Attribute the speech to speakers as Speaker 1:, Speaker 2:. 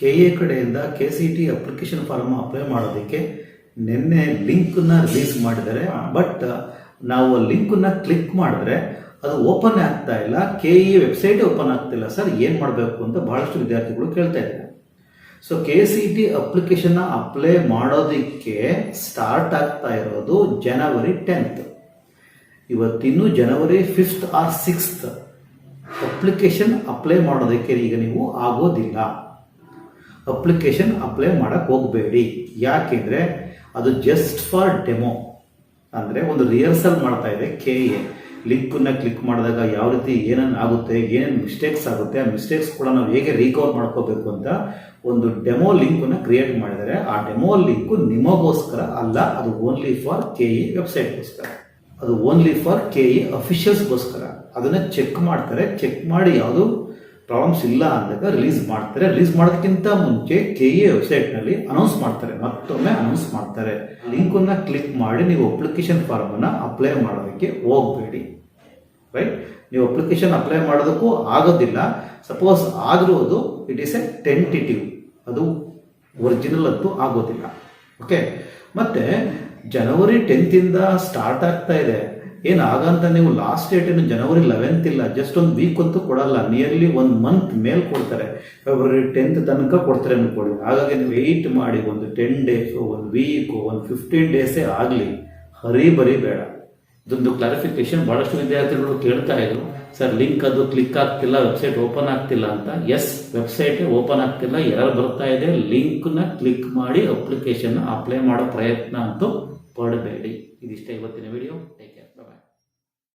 Speaker 1: K A ಕಡೆಯಿಂದ K C T application form apply ಮಾಡೋದಕ್ಕೆ ನಿನ್ನೆ ಲಿಂಕ್ನ ರಿಲೀಸ್ ಮಾಡಿದ್ದಾರೆ. ಬಟ್ ನಾವು ಲಿಂಕನ್ನ ಕ್ಲಿಕ್ ಮಾಡಿದ್ರೆ ಅದು ಓಪನ್ ಆಗ್ತಾ ಇಲ್ಲ. ಕೆ ಇ ವೆಬ್ಸೈಟ್ ಓಪನ್ ಆಗ್ತಿಲ್ಲ. ಸರ್ ಏನು ಮಾಡಬೇಕು ಅಂತ ಬಹಳಷ್ಟು ವಿದ್ಯಾರ್ಥಿಗಳು ಕೇಳ್ತಾ ಇದ್ದಾರೆ. ಸೊ ಕೆ ಸಿ ಟಿ ಅಪ್ಲಿಕೇಶನ್ನ ಅಪ್ಲೈ ಮಾಡೋದಕ್ಕೆ ಸ್ಟಾರ್ಟ್ ಆಗ್ತಾ ಇರೋದು ಜನವರಿ ಟೆಂತ್ ಇವತ್ತಿನ್ನು ಜನವರಿ fifth or sixth application apply ಮಾಡೋದಕ್ಕೆ ಈಗ ನೀವು ಆಗೋದಿಲ್ಲ. ಅಪ್ಲಿಕೇಶನ್ ಅಪ್ಲೈ ಮಾಡೋಕ್ಕೆ ಹೋಗಬೇಡಿ. ಯಾಕೆಂದರೆ ಅದು ಜಸ್ಟ್ ಫಾರ್ ಡೆಮೋ ಅಂದರೆ ಒಂದು ರಿಹರ್ಸಲ್ ಮಾಡ್ತಾ ಇದೆ ಕೆ ಎ ಲಿಂಕನ್ನು ಕ್ಲಿಕ್ ಮಾಡಿದಾಗ ಯಾವ ರೀತಿ ಏನೇನು ಆಗುತ್ತೆ, ಏನೇನು ಮಿಸ್ಟೇಕ್ಸ್ ಆಗುತ್ತೆ, ಆ ಮಿಸ್ಟೇಕ್ಸ್ ಕೂಡ ನಾವು ಹೇಗೆ ರೀಕವರ್ ಮಾಡ್ಕೋಬೇಕು ಅಂತ ಒಂದು ಡೆಮೋ ಲಿಂಕನ್ನು ಕ್ರಿಯೇಟ್ ಮಾಡಿದರೆ ಆ ಡೆಮೋ ಲಿಂಕು ನಿಮಗೋಸ್ಕರ ಅಲ್ಲ, ಅದು ಓನ್ಲಿ ಫಾರ್ ಕೆ ಇ ವೆಬ್ಸೈಟ್ಗೋಸ್ಕರ ಅದು ಓನ್ಲಿ ಫಾರ್ ಕೆ ಇ ಅಫಿಷಿಯಲ್ಸ್ಗೋಸ್ಕರ ಅದನ್ನು ಚೆಕ್ ಮಾಡ್ತಾರೆ. ಚೆಕ್ ಮಾಡಿ ಯಾವುದು ಪ್ರಾಬ್ಲಮ್ಸ್ ಇಲ್ಲ ಅಂದಾಗ ರಿಲೀಸ್ ಮಾಡ್ತಾರೆ. ರಿಲೀಸ್ ಮಾಡೋದಕ್ಕಿಂತ ಮುಂಚೆ ಕೆ ಎ ವೆಬ್ಸೈಟ್ನಲ್ಲಿ ಅನೌನ್ಸ್ ಮಾಡ್ತಾರೆ. ಮತ್ತೊಮ್ಮೆ ಅನೌನ್ಸ್ ಮಾಡ್ತಾರೆ. ಲಿಂಕನ್ನು ಕ್ಲಿಕ್ ಮಾಡಿ ನೀವು ಅಪ್ಲಿಕೇಶನ್ ಫಾರ್ಮನ್ನು ಅಪ್ಲೈ ಮಾಡೋದಕ್ಕೆ ಹೋಗಬೇಡಿ. ರೈಟ್ ನೀವು ಅಪ್ಲಿಕೇಶನ್ ಅಪ್ಲೈ ಮಾಡೋದಕ್ಕೂ ಆಗೋದಿಲ್ಲ. ಸಪೋಸ್ ಆಗಿರೋದು ಇಟ್ ಈಸ್ ಎ ಟೆಂಟಿಟಿವ್ ಅದು ಒರಿಜಿನಲ್ ಅಂತೂ ಆಗೋದಿಲ್ಲ. ಓಕೆ ಮತ್ತೆ ಜನವರಿ ಟೆಂತಿಂದ ಸ್ಟಾರ್ಟ್ ಆಗ್ತಾ ಇದೆ. ಏನು ಆಗಂತ ನೀವು ಲಾಸ್ಟ್ ಡೇಟ್ ಏನು ಜನವರಿ ಲೆವೆಂತ್ ಇಲ್ಲ ಜಸ್ಟ್ ಒಂದು ವೀಕ್ ಅಂತೂ ಕೊಡಲ್ಲ ನಿಯರ್ಲಿ ಒಂದು ಮಂತ್ ಮೇಲ್ ಕೊಡ್ತಾರೆ. ಫೆಬ್ರವರಿ ಟೆಂತ್ ತನಕ ಕೊಡ್ತಾರೆ ಅನ್ಕೊಳ್ಳಿ. ಹಾಗಾಗಿ ನೀವು ವೆಯ್ಟ್ ಮಾಡಿ ಒಂದು ಟೆನ್ ಡೇಸು ಒಂದು ವೀಕು ಒಂದು ಫಿಫ್ಟೀನ್ ಡೇಸೇ ಆಗಲಿ. ಹರಿ ಬರಿ ಬೇಡ. ಇದೊಂದು ಕ್ಲಾರಿಫಿಕೇಶನ್ ಭಾಳಷ್ಟು ವಿದ್ಯಾರ್ಥಿಗಳು ಕೇಳ್ತಾ ಇದ್ರು. ಸರ್ ಲಿಂಕ್ ಅದು ಕ್ಲಿಕ್ ಆಗ್ತಿಲ್ಲ ವೆಬ್ಸೈಟ್ ಓಪನ್ ಆಗ್ತಿಲ್ಲ ಅಂತ. ಎಸ್ ವೆಬ್ಸೈಟ್ ಓಪನ್ ಆಗ್ತಿಲ್ಲ ಯಾರು ಬರ್ತಾ ಇದೆ. ಲಿಂಕ್ನ ಕ್ಲಿಕ್ ಮಾಡಿ ಅಪ್ಲಿಕೇಶನ್ ಅಪ್ಲೈ ಮಾಡೋ ಪ್ರಯತ್ನ ಅಂತೂ ಪಡಬೇಡಿ. ಇದಿಷ್ಟೇ ಇವತ್ತಿನ ವಿಡಿಯೋ